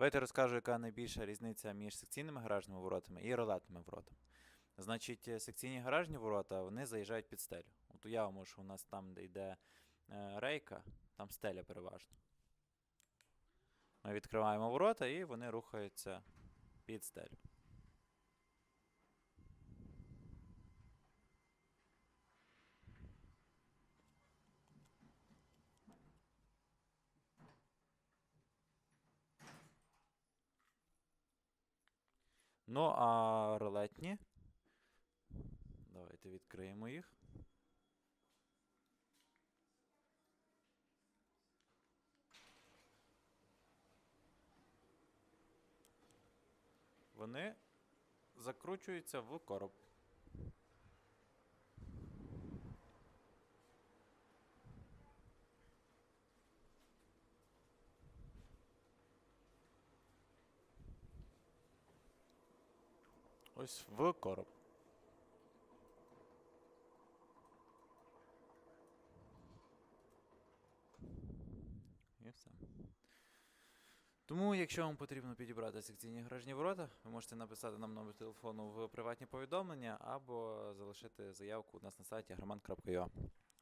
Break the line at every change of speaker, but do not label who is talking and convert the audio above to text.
Давайте розкажу, яка найбільша різниця між секційними гаражними воротами і ролетними воротами. Значить, е, секційні гаражні ворота вони заїжджають під стелю. От уявимо, що у нас там, де йде е, рейка, там стеля переважно. Ми відкриваємо ворота і вони рухаються під стелю. Ну, а ролетні. Давайте відкриємо їх. Вони закручуються в короб. Ось в короб. І все. Тому, якщо вам потрібно підібрати секційні гаражні ворота, ви можете написати нам номер телефону в приватні повідомлення або залишити заявку у нас на сайті harman.ua.